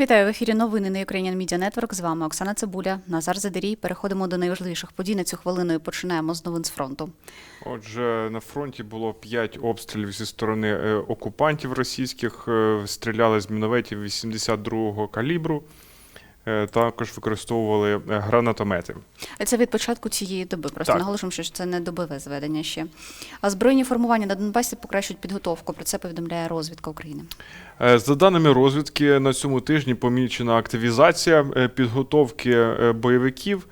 Вітаю в ефірі новини на Ukrainian Media Network. З вами Оксана Цибуля, Назар Задерій. Переходимо до найважливіших подій на цю хвилину і починаємо з новин з фронту. Отже, на фронті було 5 обстрілів зі сторони е, окупантів російських. Е, Стріляли з мінометів 82-го калібру. Е, Також використовували е, гранатомети. Це від початку цієї доби. Просто Так. наголошуємо, що це не добове зведення ще. А збройні формування на Донбасі покращують підготовку. Про це повідомляє розвідка України. Е, За даними розвідки, на цьому тижні помічена активізація підготовки бойовиків.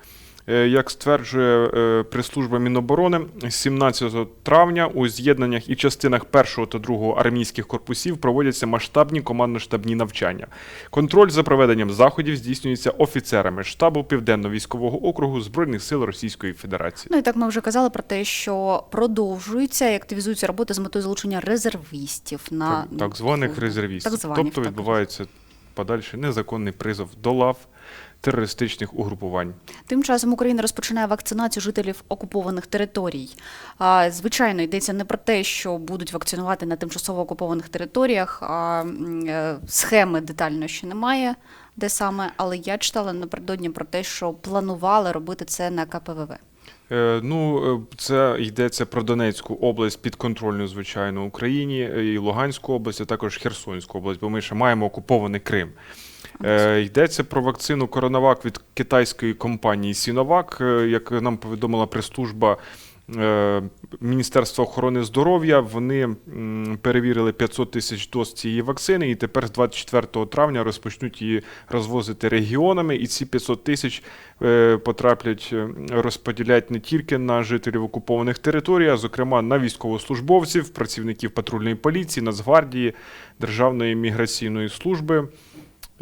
Е, Як стверджує е, прес-служба Міноборони, 17 травня у з'єднаннях і частинах 1 та 2 армійських корпусів проводяться масштабні командно-штабні навчання. Контроль за проведенням заходів здійснюється офіцерами штабу Південно-військового округу Збройних сил Російської Федерації. Ну і так ми вже казали про те, що продовжуються і активізуються роботи з метою залучення резервістів на так, так званих резервістів. Так званих, тобто відбувається подальший незаконний призов до лав терористичних угрупувань. Тим часом Україна розпочинає вакцинацію жителів окупованих територій. А, Звичайно, йдеться не про те, що будуть вакцинувати на тимчасово окупованих територіях. А е, схеми детально ще немає, де саме, але я читала напередодні про те, що планували робити це на КПВВ. Е, Ну, е, це йдеться про Донецьку область підконтрольну, звичайно, Україні, е, і Луганську область, а також Херсонську область, бо ми ще маємо окупований Крим. Йдеться про вакцину Коронавак від китайської компанії Сіновак, як нам повідомила прес-служба Міністерства охорони здоров'я. Вони перевірили 500 тисяч доз цієї вакцини, і тепер з 24 травня розпочнуть її розвозити регіонами. І ці 500 тисяч е, потраплять, е, розподілять не тільки на жителів окупованих територій, а зокрема на військовослужбовців, працівників патрульної поліції, Нацгвардії, Державної міграційної служби.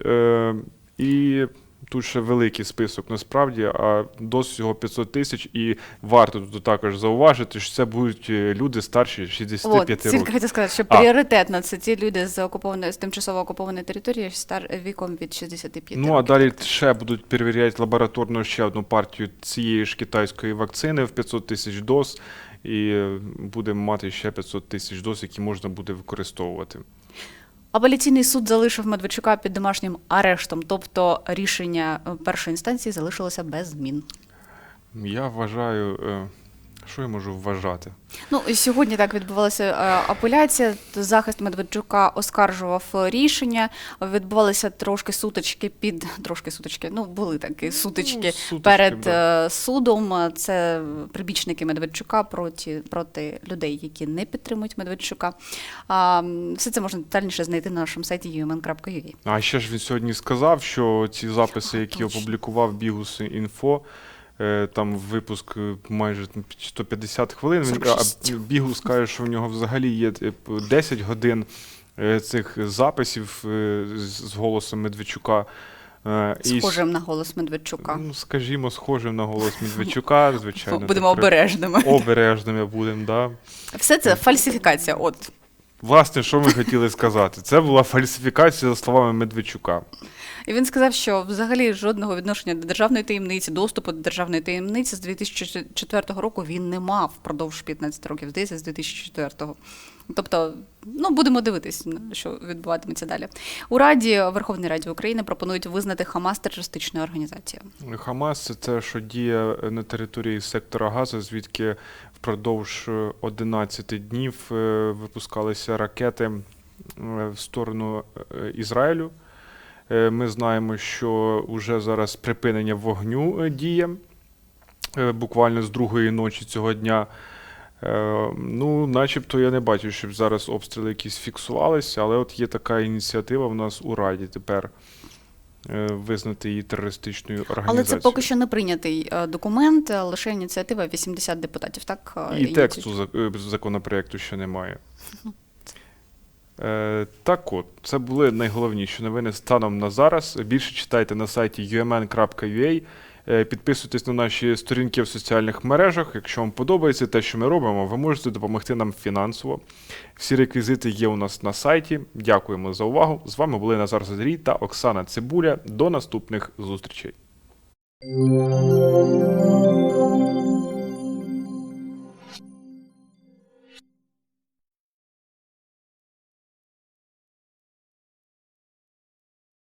Е, і тут ще великий список насправді, а доз всього 500 тисяч. І варто тут також зауважити, що це будуть е, люди старші 65 От, тільки років. хотів сказати, що А. пріоритетно це ті люди з окупованої з тимчасово окупованої території стар віком від 65 Ну а років. далі ще будуть перевіряти лабораторно ще одну партію цієї ж китайської вакцини в 500 тисяч доз, і е, будемо мати ще 500 тисяч доз, які можна буде використовувати. Апеляційний суд залишив Медведчука під домашнім арештом, тобто рішення е, першої інстанції залишилося без змін. Я вважаю, е, що я можу вважати? Ну сьогодні так відбувалася е, апеляція. Захист Медведчука оскаржував рішення. Відбувалися трошки сутички під трошки сутички. Ну були такі сутички Ну, сутички, перед да. е, судом. Це прибічники Медведчука проти, проти людей, які не підтримують Медведчука. А, все це можна детальніше знайти на нашому сайті umn.ua. А ще ж він сьогодні сказав, що ці записи, які опублікував Бігус інфо, там випуск е, майже 150 хвилин. Він, 46. а Бігус каже, що в нього взагалі є е, 10 годин е, цих записів е, з голосом Медведчука. Е, і Схожим на голос Медведчука. Ну, скажімо, схожим на голос Медведчука, звичайно. Будемо так, обережними. Обережними будемо, да. Все це фальсифікація. От Власне, що ми хотіли сказати? Це була фальсифікація за словами Медведчука. І він сказав, що взагалі жодного відношення до державної таємниці, доступу до державної таємниці з 2004 року він не мав впродовж 15 років, здається, з 2004-го. Тобто, ну будемо дивитись, що відбуватиметься далі. У Раді Верховній Раді України пропонують визнати Хамас терористичною організацією. Хамас це що діє на території сектора Газу, звідки впродовж е, 11 днів е, випускалися ракети е, в сторону е, Ізраїлю. Е, Ми знаємо, що вже зараз припинення вогню е, діє е, буквально з другої ночі цього дня. Ну, начебто я не бачу, щоб зараз обстріли якісь фіксувалися, але от є така ініціатива в нас у Раді тепер визнати її терористичною організацією. Але це поки що не прийнятий документ, лише ініціатива 80 депутатів. Так І тексту зак- законопроекту ще немає. Е, так от, це були найголовніші новини станом на зараз. Більше читайте на сайті umn.ua. Е, Підписуйтесь на наші сторінки в соціальних мережах. Якщо вам подобається те, що ми робимо, ви можете допомогти нам фінансово. Всі реквізити є у нас на сайті. Дякуємо за увагу. З вами були Назар Задрій та Оксана Цибуля. До наступних зустрічей.